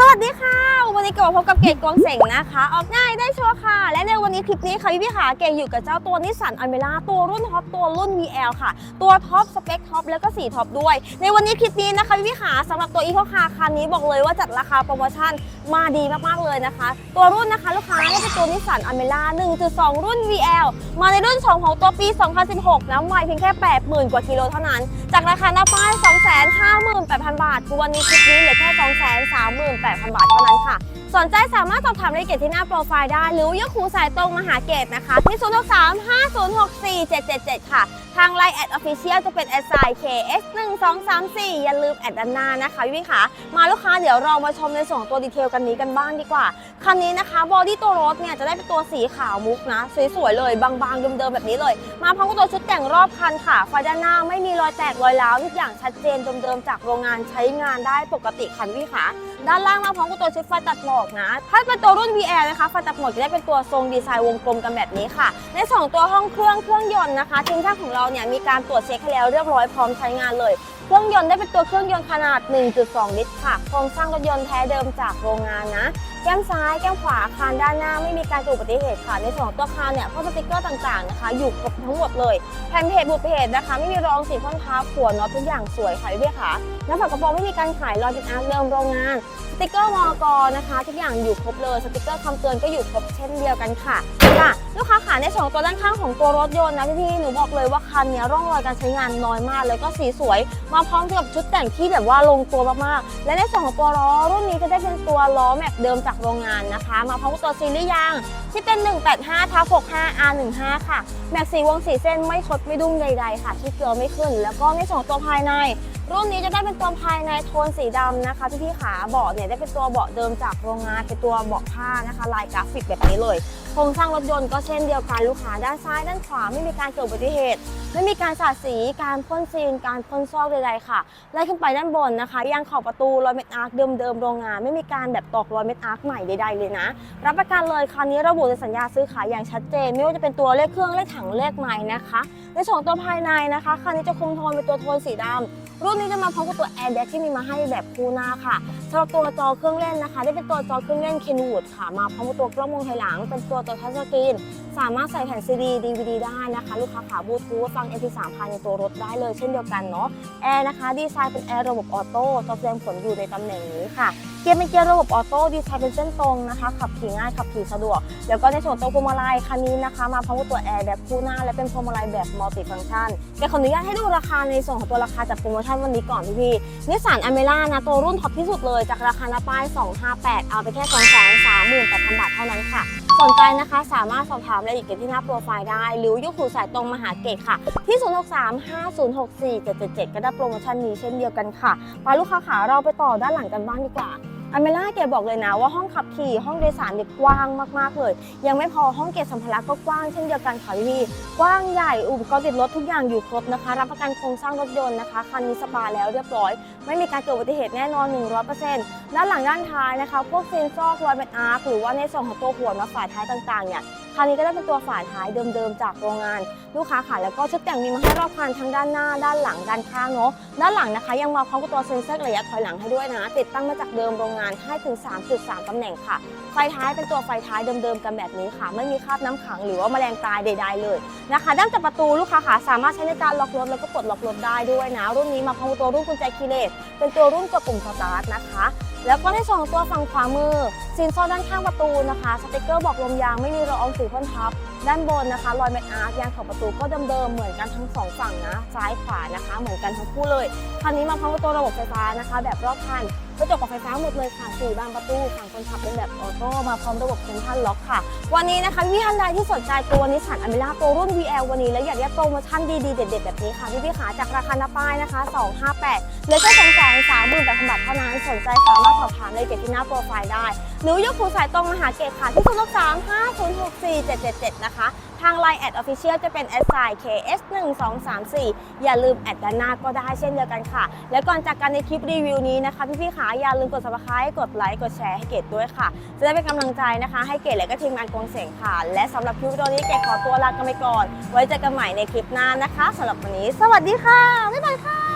สวัสดีค่ะ วันนี้กลับมาพบกับเกดกวงเสงนะคะ ออกง่ายได้ชัวร์ค่ะ และในวันนี้คลิปนี้ค่ะพี่พี่ขาเกดอยู่กับเจ้าตัวนิสสันอเมร่าตัวรุ่นท็อปตัวรุ่น VL ค่ะ ตัวท็อปสเปคท็อปแล้วก็สีท็อปด้วย ในวันนี้คลิปนี้นะคะพี่พี่ขาสำหรับตัวอีโคคาคันนี้บอกเลยว่าจัดราคาโปรโมชั่น มาดีมากๆเลยนะคะ ตัวรุ่นนะคะลูกค้าได้เป็นตัวนิสสันอเมร่า1.2 รุ่น VL มาในรุ่น2ของตัวปี 2016น้ำไม่เพียงแค่ 80,000 กว่ากิโลเท่านั้น จากราคาหน้าป้าย 258,000 บาทคือวันนี้คลิปนี้เหลือแค่ 238,000 บาทเท่านั้นค่ะสนใจสามารถสอบถามรายละเอียดที่หน้าโปรไฟล์ได้ หรือยกหูสายตรงมาหาเกตนะคะ ที่ 0 6 3 5 0 6 4 7 7 7 ค่ะ ทางไลน์แอดออฟฟิเชียลจะเป็นแอดไซน์ KS 1 2 3 4อย่าลืมแอดด้านหน้านะคะพี่ค่ะ มาลูกค้าเดี๋ยวเรามาชมในส่วนของตัวดีเทลกันนี้กันบ้างดีกว่า คันนี้นะคะบอดี้ตัวรถเนี่ยจะได้เป็นตัวสีขาวมุกนะ สวยๆเลยบางๆเดิมๆแบบนี้เลย มาพร้อมกับตัวชุดแต่งรอบคันค่ะไฟด้านหน้าไม่มีรอยแตกรอยร้าวทุกอย่างชัดเจนเดิมๆจากโรงงานใช้งานได้ปกติคันพี่ค่ะด้านล่างมาพร้อมกับตัวชุดไฟตัดหมอกนะ ถ้าเป็นตัวรุ่น VR นะคะไฟตัดหมอกจะได้เป็นตัวทรงดีไซน์วงกลมกันแบบนี้ค่ะ ในสองตัวห้องเครื่องเครื่องยนต์นะคะทีมช่างของเราเนี่ยมีการตรวจเช็คให้แล้วเรียบร้อยพร้อมใช้งานเลยเครื่องยนต์ได้เป็นตัวเครื่องยนต์ขนาด 1.2 ลิตรค่ะโครงสร้างรถยนต์แท้เดิมจากโรงงานนะ แก้มซ้ายแก้มขวาคานด้านหน้าไม่มีการเกิดอุบัติเหตุค่ะ ในส่วนของตัวคานเนี่ยพวกสติกเกอร์ต่างๆนะคะ อยู่ครบทั้งหมดเลยแผ่นเพจบุตรเพจนะคะ ไม่มีรองสีข้อเท้าขัวน็อตทุกอย่างสวยค่ะพี่เบี้ยค่ะหน้าฝากระโปรงไม่มีการขายรอยติดอาร์ตเดิมโรงงานสติกเกอร์มอกนะคะ ทุกอย่างอยู่ครบเลยสติกเกอร์คำเตือนก็อยู่ครบเช่นเดียวกันค่ะค่ะลูกค้าขาในส่วนของตัวด้านข้างของตัวรถยนต์นะพี่ๆหนูบอกเลยว่าคันเนี้ยร่องรอยการใช้งานน้อยมากเลยก็สีสวย มาพร้อมกับชุดแต่งที่แบบว่าลงตัวมากๆและในส่วนของตัวล้อรุ่นนี้จะได้เป็นตัวล้อแม็กเดิมจากโรงงานนะคะ มาพร้อมกับตัวซีรีส์ยางที่เป็น 185ทับ65 R15 ค่ะ แม็กสีวงสีเส้นไม่คดไม่ดุ้งใดๆค่ะ ที่เกลือไม่ขึ้น แล้วก็ในส่วนของตัวภายใน รุ่นนี้จะได้เป็นตัวภายในโทนสีดำนะคะพี่พี่ๆขาเบาะเนี่ยได้เป็นตัวเบาะเดิมจากโรงงานเป็นตัวเบาะผ้านะคะ ลายกราฟิกแบบนี้เลยโครงสร้างรถยนต์ก็เช่นเดียวกันลูกค้าด้านซ้ายด้านขวาไม่มีการเกิดอุบัติเหตุไม่มีการสาดสีการพ่นซีนการพ่นซอกใดๆค่ะไล่ขึ้นไปด้านบนนะคะยางขอบประตูรอยเม็ดอาร์คเดิมๆโรงงาน ไม่มีการแบบตอกรอยเม็ดอาร์คใหม่ใดๆเลยนะ รับประกันเลยคันนี้ระบุในสัญญาซื้อขายอย่างชัดเจน ไม่ว่าจะเป็นตัวเลขเครื่องเลขถังเลขไม้นะคะในส่วนของตัวภายในนะคะคันนี้จะคุมโทนเป็นตัวโทนสีดำ รุ่นนี้จะมาพร้อมกับตัวแอร์แบ็ที่มีมาให้แบบคู่หน้าค่ะสำหรับตัวจอเครื่องเล่นนะคะ ได้เป็นตัวจอเครื่องเล่นเคนวูดค่ะ มาพร้อมกับตัวกล้องมองถอยหลัง เป็นตัวจอทัชสกรีนสามารถใส่แผ่นซีดี DVD ได้นะคะ ลูกค้าขาบูทูธฟัง MP3 ภายในตัวรถได้เลยเช่นเดียวกันเนาะแอร์นะคะดีไซน์เป็นแอร์ระบบออโต้จะแสดงผลอยู่ในตำแหน่งนี้ค่ะเกียร์เป็นเกียร์ระบบออโต้ดีไซน์เป็นเส้นตรงนะคะขับขี่ง่ายขับขี่สะดวก แล้วก็ในส่วนตัวพวงมาลัยคันนี้นะคะ มาพร้อมกับตัวแอร์แบบคู่หน้า และเป็นพวงมาลัยแบบมัลติฟังก์ชันเดี๋ยวขออนุญาตให้ดูราคาในส่วนของตัวราคาจากโปรโมชั่นวันนี้ก่อนพี่ๆนิสสันอเมร่านะตัวรุ่นท็อปที่สุดเลยจากราคาหน้าป้าย258เอาไปแค่238,000บาทเท่านั้นค่ะ สนใจนะคะสามารถสอบถามรายละเอียดที่หน้าโปรไฟล์ได้ หรือยุคหูสายตรงมหาเกตค่ะ ที่ 0635064777 ก็ได้โปรโมชั่นนี้เช่นเดียวกันค่ะไปลูกค้าขาเราไปต่อด้านหลังกันบ้างดีกว่า อเมล่าเกดบอกเลยนะว่าห้องขับขี่ห้องโดยสารเนี่ยกว้างมากๆเลย ยังไม่พอห้องเก็บสัมภาระก็กว้างเช่นเดียวกันค่ะพี่กว้างใหญ่อุปกรณ์ติดรถทุกอย่างอยู่ครบนะคะ รับประกันโครงสร้างรถยนต์นะคะคันนี้สปาแล้วเรียบร้อย ไม่มีการเกิดอุบัติเหตุแน่นอน 100%ด้านหลังด้านท้ายนะคะ พวกเซ็นซอกรอยเป็นอาร์คหรือว่าในส่วนของตัวหัวน็อตฝาท้ายต่างๆเนี่ย คันนี้ก็ได้เป็นตัวฝาท้ายเดิมๆจากโรงงาน ลูกค้าค่ะแล้วก็ชุดแต่งมีมาให้รอบคันทั้งด้านหน้า ด้านหลังด้านข้างเนาะด้านหลังนะคะ ยังมาพร้อมกับตัวเซ็นเซอร์ระยะถอยหลังให้ด้วยนะ ติดตั้งมาจากเดิมโรงงานให้ถึง 3.3ตำแหน่งค่ะ ไฟท้ายเป็นตัวไฟท้ายเดิมๆกันแบบนี้ค่ะ ไม่มีคราบน้ำขังหรือว่าแมลงตายใด ๆ เลยนะคะ ด้านจับประตูลูกค้าค่ะสามารถใช้ในการล็อกรถแล้วก็ปลดล็อกรถได้ด้วยนะ รุ่นนี้มาพร้อมกับตัวรุ่นกุญแจคีย์เลสเป็นตัวรุ่นตัวปุ่มสตาร์ทนะคะ แล้วก็ในส่วนของตัวฝั่งขวามือซีนซอด้านข้างประตูนะคะสติกเกอร์บอกลมยางไม่มีรอยออมสีพ่นทับ ด้านบนนะคะรอยเม็ดอาร์คยางขอบประตูก็เดิมๆเหมือนกันทั้งสองฝั่งนะซ้ายขวานะคะ เหมือนกันทั้งคู่เลยคันนี้มาพร้อมกับตัวระบบไฟฟ้านะคะ แบบรอบคันกระจกกับไฟฟ้าหมดเลยค่ะสี่บานประตูฝั่งคนขับเป็นแบบออโต้มาพร้อมระบบเซ็นทรัลล็อกค่ะ วันนี้นะคะพี่ท่านใดที่สนใจตัวนิสสันอเมร่าตัวรุ่น VL วันนี้แล้วอยากได้โปรโมชั่นดีๆเด็ดๆแบบนี้ค่ะพี่พี่ๆขาจากราคาหน้าป้ายนะคะ258เหลือแค่2 3 3 0 0 0 0บาทเท่านั้น สนใจสามารถสอบถามรายละเอียดที่หน้าโปรไฟล์ได้ หรือยกหูสายตรงมาหาเกตค่ะที่0 6 3 5 0 6 4 7 7 7นะคะ ทาง Line แอดออฟฟิเชียลจะเป็นแอดไซน์ KS 1 2 3 4อย่าลืมแอดด้านหน้าก็ได้เช่นเดียวกันค่ะ และก่อนจากกันในคลิปรีวิวนี้นะคะ พี่ๆขาอย่าลืมกด subscribe กดไลค์กดแชร์ให้เกดด้วยค่ะ จะได้เป็นกำลังใจนะคะ ให้เกดและก็ทีมงานกองเสียงค่ะ และสำหรับคลิปวิดีโอนี้เกดขอตัวลากันไปก่อน ไว้เจอกันใหม่ในคลิปหน้านะคะสำหรับวันนี้ สวัสดีค่ะบ๊ายบายค่ะ